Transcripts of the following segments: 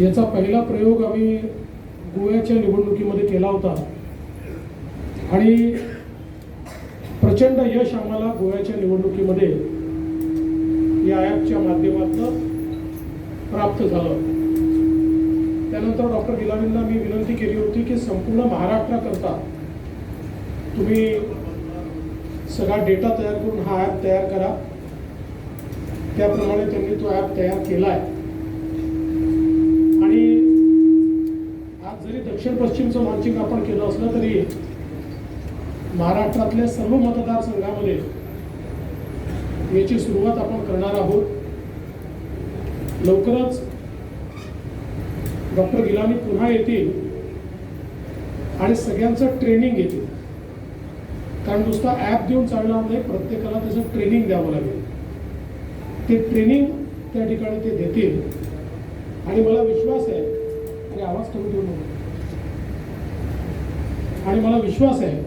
याचा पहिला प्रयोग आम्ही गोव्याच्या निवडणुकीमध्ये केला होता. आणि प्रचंड यश आम्हाला गोव्याच्या निवडणुकीमध्ये या ॲपच्या माध्यमातून प्राप्त झालं. त्यानंतर डॉक्टर गिलानींना मी विनंती केली होती की संपूर्ण महाराष्ट्राकरता तुम्ही सगळा डेटा तयार करून हा ॲप तयार करा. त्याप्रमाणे त्यांनी तो ॲप तयार केला आहे आणि आज जरी दक्षिण पश्चिमचं लॉन्चिंग आपण केलं असलं तरी महाराष्ट्रातल्या सर्व मतदारसंघामध्ये याची सुरुवात आपण करणार आहोत. लवकरच डॉक्टर गिलानी पुन्हा येतील आणि सगळ्यांचं ट्रेनिंग घेतील. कारण नुसता ॲप देऊन चालणार नाही प्रत्येकाला त्याचं ट्रेनिंग द्यावं लागेल. ते ट्रेनिंग त्या ठिकाणी ते देतील. आणि मला विश्वास आहे आणि आवाज कमी ठेवून आणि मला विश्वास आहे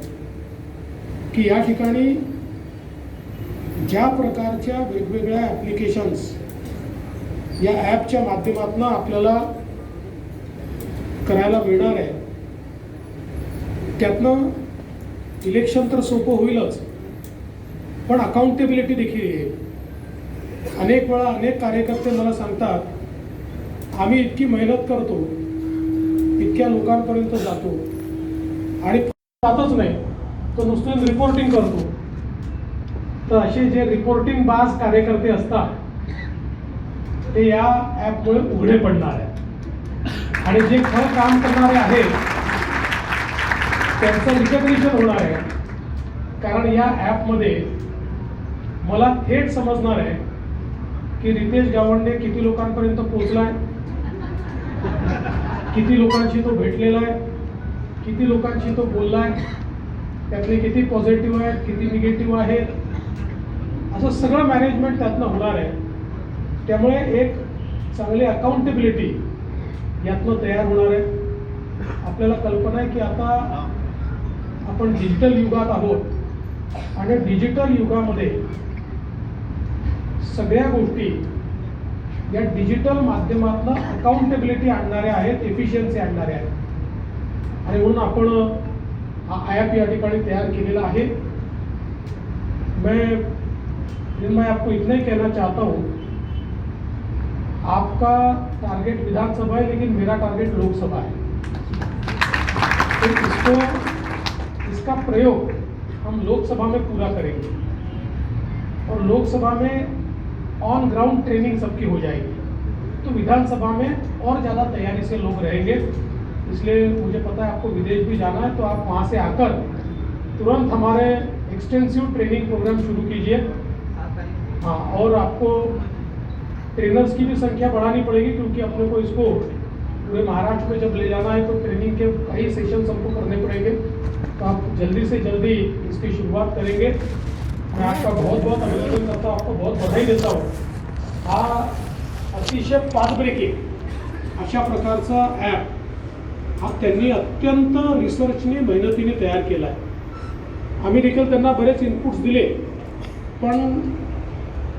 की या ठिकाणी ज्या प्रकारच्या वेगवेगळ्या ॲप्लिकेशन्स या ॲपच्या माध्यमातून आपल्याला करायला मिळणार आहे त्यातनं इलेक्शन तर सोपं होईलच पण अकाउंटेबिलिटी देखील येईल अनेक वेळा अनेक कार्यकर्ते मला सांगतात आम्ही इतकी मेहनत करतो इतक्या लोकांपर्यंत जातो. आणि जातच नाही. तो नुसतं रिपोर्टिंग करतो. तर असे जे रिपोर्टिंग बाज कार्यकर्ते असतात ते या ॲपमुळे उघडे पडणार आहेत. आणि जे खरं काम करणारे आहेत त्यांचं रिकग्निशन होणार आहे. कारण या ॲपमध्ये मला थेट समजणार आहे की रितेश गावंडे किती लोकांपर्यंत पोहोचलाय किती लोकांशी तो भेटलेला आहे? किती लोकांशी तो बोलला आहे त्यातले किती पॉझिटिव्ह आहेत किती निगेटिव्ह आहेत? असं सगळं मॅनेजमेंट त्यातनं होणार आहे. त्यामुळे एक चांगली अकाउंटेबिलिटी यातनं तयार होणार आहे. आपल्याला कल्पना आहे की आता आपण डिजिटल युगात आहोत आणि डिजिटल युगामध्ये सगळ्या गोष्टी या डिजिटल माध्यमातनं अकाउंटेबिलिटी आणणाऱ्या आहेत एफिशियन्सी आणणाऱ्या आहेत. आणि म्हणून आपण हा ॲप या ठिकाणी तयार केलेला आहे. मैं मैं आपको इतना ही कहना चाहता हूँ। आपका टारगेट विधानसभा है लेकिन मेरा टारगेट लोकसभा है। तो इसको इसका प्रयोग हम लोकसभा में पूरा करेंगे। और लोकसभा में ऑन ग्राउंड ट्रेनिंग सबकी हो जाएगी। तो विधानसभा में और ज़्यादा तैयारी से लोग रहेंगे। इसलिए मुझे पता है आपको विदेश भी जाना है तो आप वहाँ से आकर तुरंत हमारे एक्सटेंसिव ट्रेनिंग प्रोग्राम शुरू कीजिए। हाँ और आपको ट्रेनर्स की भी संख्या बढ़ानी पड़ेगी, क्योंकि अपने को इसको पूरे महाराष्ट्र में जब ले जाना है तो ट्रेनिंग के कई सेशन हमको करने पड़ेंगे। तो आप जल्दी से जल्दी इसकी शुरुआत करेंगे। मैं आपका बहुत बहुत अभिनंदन करता. हूँ आपको बहुत बधाई देता. हूँ हा अतिशय पाठब्रेकिंग अशा प्रकारचा ॲप हा त्यांनी अत्यंत रिसर्चने मेहनतीने तयार केला आहे आम्ही देखील त्यांना बरेच इनपुट्स दिले पण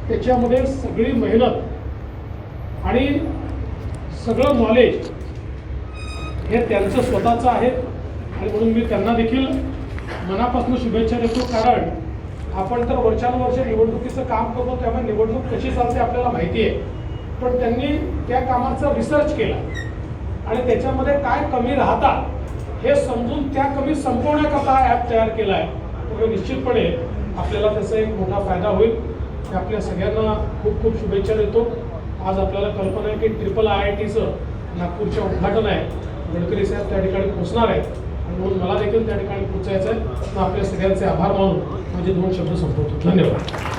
त्याच्यामध्ये सगळी मेहनत आणि सगळं नॉलेज हे त्यांचं स्वतःचं आहे. आणि म्हणून मी त्यांना देखील मनापासून शुभेच्छा देतो. कारण आपण तर वर्षानुवर्ष निवडणुकीचं काम करतो त्यामुळे निवडणूक कशी चालते आपल्याला माहिती आहे. पण त्यांनी त्या कामाचा रिसर्च केला. आणि त्याच्यामध्ये काय कमी राहतात हे समजून त्या कमी संपवण्याकरता हा ॲप तयार केला आहे त्यामुळे निश्चितपणे आपल्याला त्याचा एक मोठा फायदा होईल. मी आपल्या सगळ्यांना खूप खूप शुभेच्छा देतो. आज आपल्याला कल्पना आहे की ट्रिपल आय आय टीचं नागपूरच्या उद्घाटन आहे. गडकरी साहेब त्या ठिकाणी पोहोचणार आहेत. म्हणून मला देखील त्या ठिकाणी पोहोचायचं आहे आपल्या सगळ्यांचे आभार मानून माझे दोन शब्द संपवतो. धन्यवाद.